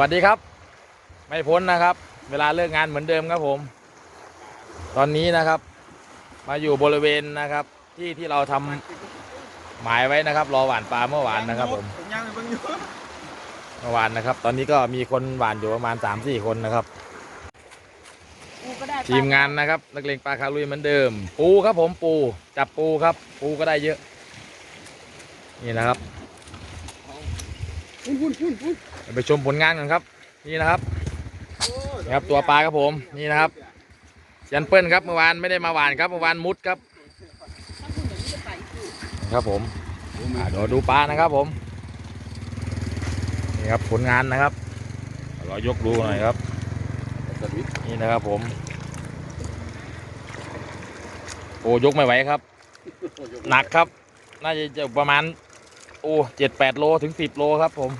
วัสดีครับ ไม่พ้นนะครับ เวลาเลิกงานเหมือนเดิมครับผม ตอนนี้นะครับ มาอยู่บริเวณนะครับ ที่ที่เราทำหมายไว้นะครับ รอหวานปลาเมื่อวานนะครับผมผมยังเพิ่งอยู่เมื่อวานนะครับ ตอนนี้ก็มีคนหวานอยู่ประมาณ3 4คนนะครับกูก็ได้ปลทีมงานนะครับนักเลงปลาคาลุยเหมือนเดิม ปูครับผมปูจับปูครับ ปูก็ได้เยอะ นี่นะครับ พุ่นพุ่นพุ่นไปชมผลงานกันครับ นี่นะครับนี่ครับตัวปลาครับผมนี่นะครับยันเปิ้ลครับเมื่อวานไม่ได้มาหวานครับเมื่อวานมุดครับครับผมเดี๋ยวดูปลานะครับผมนี่ครับผลงานนะครับเรายกดูหน่อยครับนี่นะครับผมโอ้ยกไม่ไหวครับ หนักครับ น่าจะจะประมาณ โอ้เจ็ดแปดโลถึงสิบโลครับผม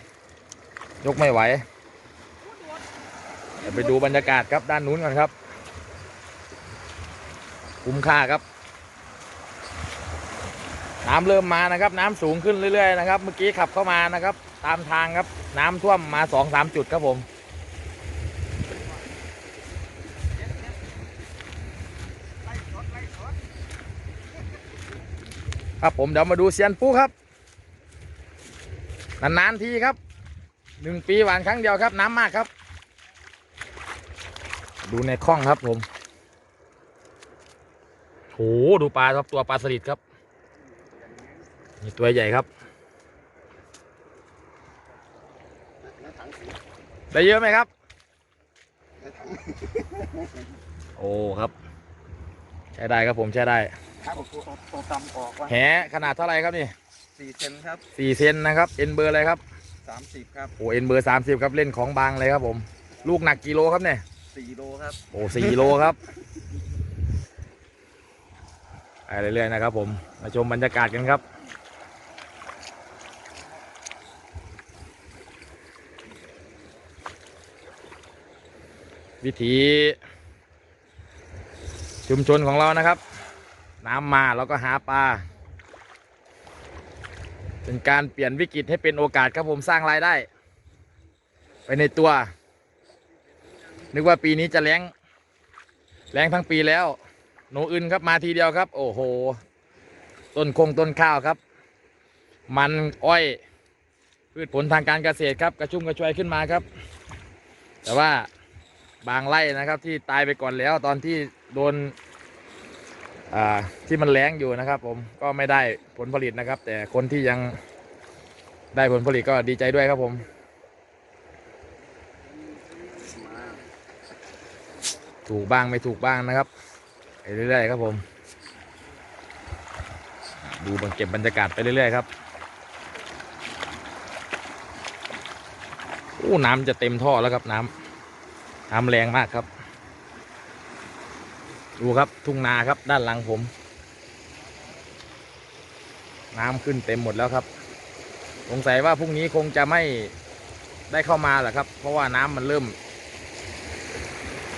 ยกไม่ไหวเดี๋ยวไปดูบรรยากาศครับด้านนู้นก่อนครับ คุ้มค่าครับ น้ำเริ่มมานะครับ น้ำสูงขึ้นเรื่อยๆนะครับ เมื่อกี้ขับเข้ามานะครับ ตามทางครับ น้ำท่วมมาสองสามจุดครับผมครับผมเดี๋ยวมาดูเซียนปูครับ นานๆทีครับหนึ่งปีหวานครั้งเดียวครับ น้ำมากครับ ดูในคลองครับผมโหดูปลาครับตัวปลาสลิดครับนี่ตัวใหญ่ครับ ได้เยอะไหมครับ โอ้ครับ ใช้ได้ครับผมใช้ได้ครับผมตัวตำออกว่าแหขนาดเท่าไหร่ครับนี่ สี่เซนครับสี่เซนนะครับเอ็นเบอร์อะไรครับสามสิบครับโอ้เอ็นเบอร์สามสิบครับเล่นของบางเลยครับผม ลูกหนักกิโลครับเนี่ยสี่โลครับโอ้สี่โลครับไปเรื่อยๆนะครับผมมาชมบรรยากาศกันครับวิถีชุมชนของเรานะครับ น้ำมาเราก็หาปลา เป็นการเปลี่ยนวิกฤตให้เป็นโอกาสครับผมสร้างรายได้ ไปในตัว นึกว่าปีนี้จะแรงแรงทั้งปีแล้ว หนูอื่นครับมาทีเดียวครับ โอ้โห ต้นคงต้นข้าวครับ มันอ้อย พืชผลทางการเกษตรครับ กระชุ่มกระชวยขึ้นมาครับ แต่ว่าบางไร่นะครับที่ตายไปก่อนแล้วตอนที่โดน ที่มันแรงอยู่นะครับ ผมก็ไม่ได้ผลผลิตนะครับ แต่คนที่ยังได้ผลผลิตก็ดีใจด้วยครับผมถูกบ้างไม่ถูกบ้างนะครับไปเรื่อยๆครับผม ดูบังเก็บบรรยากาศไปเรื่อยๆครับโอ้น้ำจะเต็มท่อแล้วครับน้ำน้ำแรงมากครับ ดูครับทุ่งนาครับด้านหลังผม น้ำขึ้นเต็มหมดแล้วครับ สงสัยว่าพรุ่งนี้คงจะไม่ได้เข้ามาแหละครับ เพราะว่าน้ำมันเริ่ม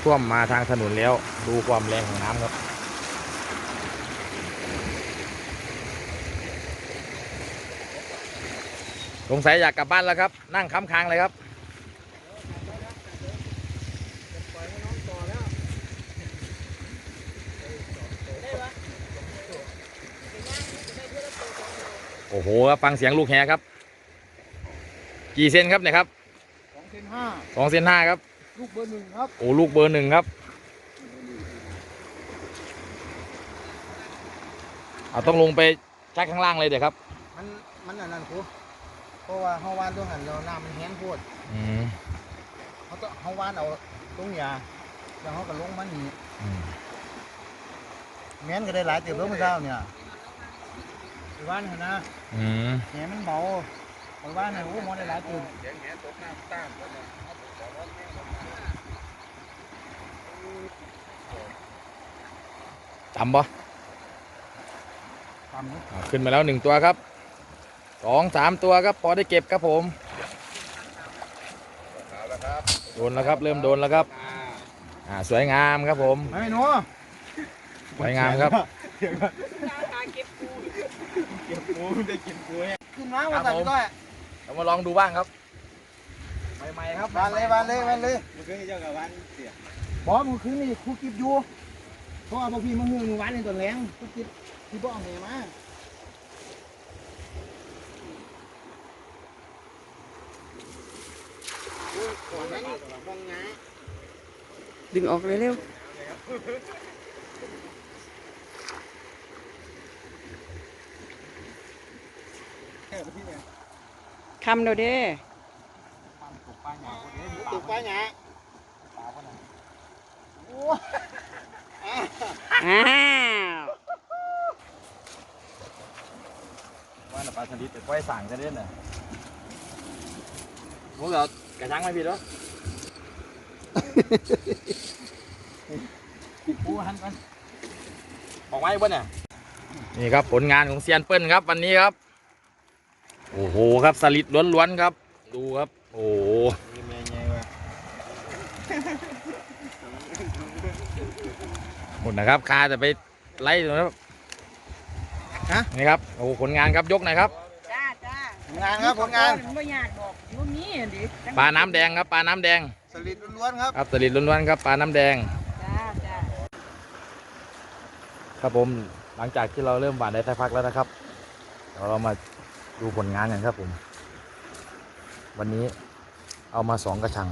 ท่วมมาทางถนนแล้ว ดูความแรงของน้ำครับสงสัยอยากกลับบ้านแล้วครับ นั่งค้ำค้างเลยครับ อ้โหครับฟังเสียงลูกแฮครับ กี่เซนครับเนี่ยครับสองเซนห้าสองเซนห้าครับ ลูกเบอร์หนึ่งครับโอ้ลูกเบอร์หนึ่งครับเอาต้องลงไปชักข้างล่างเลยเดี๋ยวครับ มันมันอันนั้นครูเพราะว่าเฮาวานตรงหันเราน้ำมันแห้งโพดอืมเขาต้องเฮาวานเอาตรงเนี้ยแล้วเขาก็ลงมานี่อืมแม้นก็ได้หลายเติบแล้วเมื่อเช้าเนี่ยไปว่านเห็นนะอืมแหมันเบาไปว่านเนี่ยโอ้หมอได้หลายเติบจำปะตามนี้อ่าขึ้นมาแล้วหนึ่งตัวครับสองสามตัวครับพอได้เก็บครับผมโดนแล้วครับ เริ่มโดนแล้วครับ อ่าสวยงามครับผม ไม่หนูสวยงามครับตาเก็บกู เก็บปูได้กินปูขึ้นมาว่าแต่ก็เรามาลองดูบ้างครับไม่ใหม่ๆครับวานเลยวานเลยวานเลยมันคือเจ้ากับวันเสียบอมือคืนนี่ครูกิบอยู่เพราะว่าพวกพี่มาหื้อมือวานในตอนแรงครูกิบที่บ้องเมียมาดึงออกเร็วๆ คำเดียวเด้ตุกป้าหยาอ้าวว่าน่ะปลาสลิดแต่ก้อยสั่งจะเล่นน่ะพวกเรากระชังไม่ผิดหรอปูหันกันออกมาอีกบ่เนี่ยนี่ครับผลงานของเซียนเปิ้ลครับวันนี้ครับ โอ้โหครับสลิดล้วนๆครับ ดูครับ โอ้โหมีเมียไงวะหมดนะครับคาจะไปไล่ตรงนั้นฮะ นี่ครับโอ้โหผลงานครับยกหน่อยครับจ้าจ้าผลงานครับผลงานมันไม่ยากดอกมันมีอันดิปลาน้ำแดงครับปลาน้ำแดงสลิดล้วนๆครับ ครับสลิดล้วนๆครับปลาน้ำแดง จ้าจ้าครับผมหลังจากที่เราเริ่มหวานได้สักพักแล้วนะครับเดี๋ยวเรามา ดูผลงานกันครับผม วันนี้เอามาสองกระชัง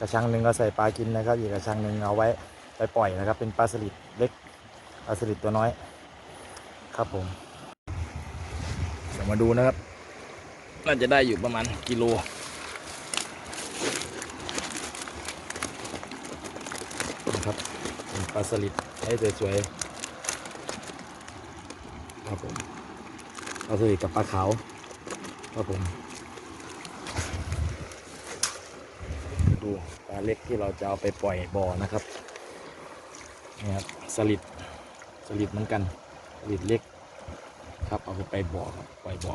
กระชังหนึ่งก็ใส่ปลากินนะครับ อีกกระชังหนึ่งเอาไว้ไปปล่อยนะครับ เป็นปลาสลิดเล็กปลาสลิดตัวน้อย ครับผมเดี๋ยวมาดูนะครับ น่าจะได้อยู่ประมาณกิโลนะครับเป็นปลาสลิดให้สวยๆครับผม ปลาสลิดกับปลาขาวครับผมดูปลาเล็กที่เราจะเอาไปปล่อยบ่อนะครับนี่ครับสลิดสลิดเหมือนกันสลิดเล็กครับเอาไปบ่อครับปล่อยบ่อ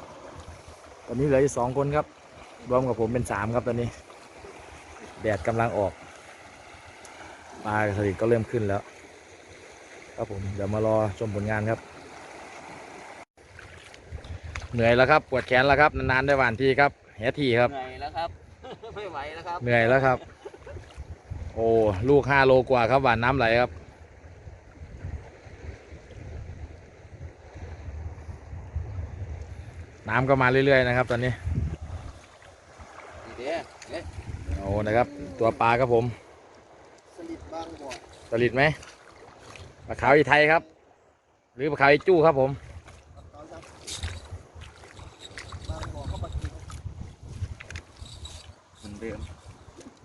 ตอนนี้เหลืออยู่สองคนครับ รวมกับผมเป็นสามครับตอนนี้ แดดกำลังออกปลาสลิดก็เริ่มขึ้นแล้ว ครับผมเดี๋ยวมารอชมผลงานครับ เหนื่อยแล้วครับปวดแขนแล้วครับนานๆได้หวานทีครับแหทีครับเหนื่อยแล้วครับไม่ไหวแล้วครับเหนื่อยแล้วครับ โอ้ลูกห้าโลกว่าครับหวานน้ำไหลครับน้ำก็มาเรื่อยๆนะครับ ตอนนี้ดีเด้เอ๊ะโอ้นะครับ ตัวปลาครับผมสลิดบางบ่อสลิดไหมปลาขาวอีไทยครับ หรือปลาขาวอีจู้ครับผม เอาครับบางบ่อก็ปลากิน เดือนเดิม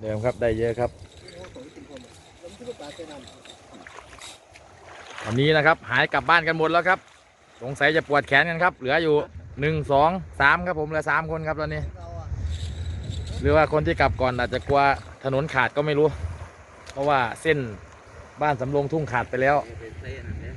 เดิมครับได้เยอะครับอันนี้นะครับหายกลับบ้านกันหมดแล้วครับ สงสัยจะปวดแขนกันครับ เหลืออยู่หนึ่งสองสามครับผมเหลือสามคนครับตอนนี้เหรือว่าคนที่กลับก่อนอาจจะกลัวถนนขาดก็ไม่รู้ เพราะว่าเส้นบ้านสำโรงทุ่งขาดไปแล้ว เป็นเส้นอันเนี้ย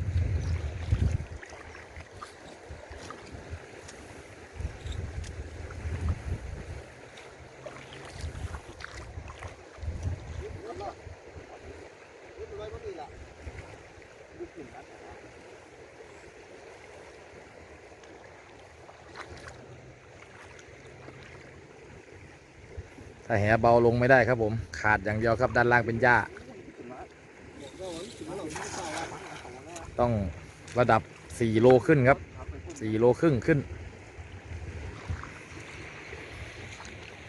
ถ้าแหเบาลงไม่ได้ครับผม ขาดอย่างเดียวครับด้านล่างเป็นหญ้า ต้องระดับ 4 โลขึ้นครับ 4 โลครึ่งขึ้น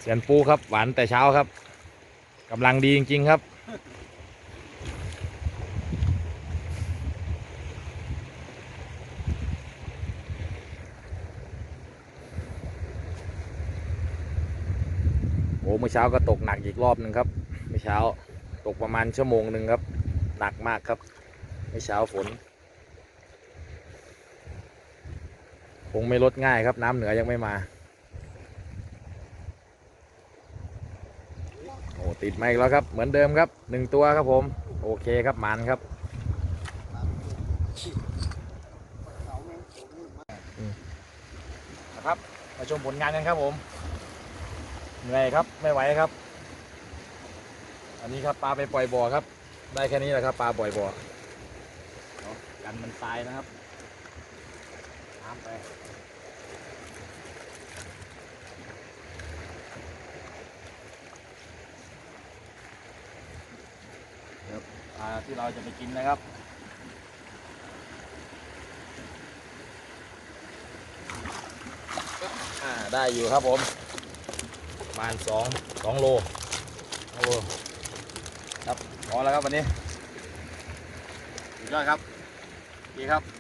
เสียนปูครับหวานแต่เช้าครับกำลังดีจริง ๆ ครับ อ้เมื่อเช้าก็ตกหนักอีกรอบหนึ่งครับเมื่อเช้าตกประมาณชั่วโมงหนึ่งครับ หนักมากครับเมื่อเช้าฝน คงไม่ลดง่ายครับ น้ำเหนือยังไม่มาโอ้ติดมาอีกแล้วครับ เหมือนเดิมครับหนึ่งตัวครับผม โอเคครับมันครับนะครับมาชมผลงานกันครับผม เหนื่อยครับไม่ไหวครับ อันนี้ครับปลาไปปล่อยบ่อครับ ได้แค่นี้แหละครับ ปลาปล่อยบ่อกันมันตายนะครับน้ำไปปลาที่เราจะไปกินนะครับได้อยู่ครับผม ประมาณสองสองโลสองโลครับพอแล้วครับวันนี้สุดยอดครับดีครับ